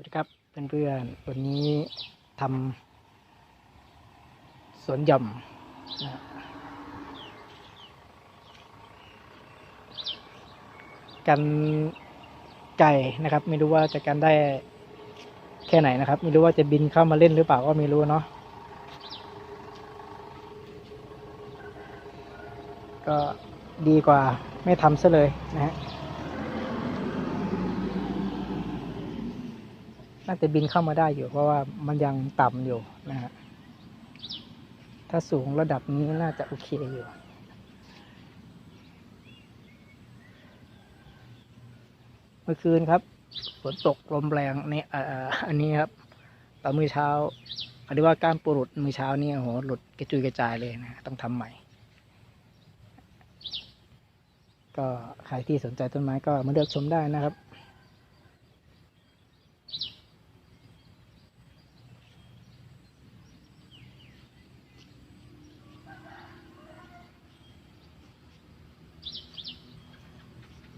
วัสดีครับเพื่อนๆวันนี้ทำสวนหย่อมนะกันไก่นะครับ ไม่รู้ว่าจะกันได้แค่ไหนนะครับ ไม่รู้ว่าจะบินเข้ามาเล่นหรือเปล่าก็ไม่รู้เนาะก็ดีกว่าไม่ทำซะเลยนะฮะ น่าจะบินเข้ามาได้อยู่ เพราะว่ามันยังต่ำอยู่นะฮะถ้าสูงระดับนี้น่าจะโอเคอยู่เมื่อคืนครับฝนตกลมแรงในเอ่ออันนี้ครับตอนมื้อเช้าอันนี้ว่าการปูหลุดมื้อเช้านี่โอ้โหหลุดกระจุยกระจายเลยนะต้องทำใหม่ ก็ใครที่สนใจต้นไม้ก็มาเลือกชมได้นะครับ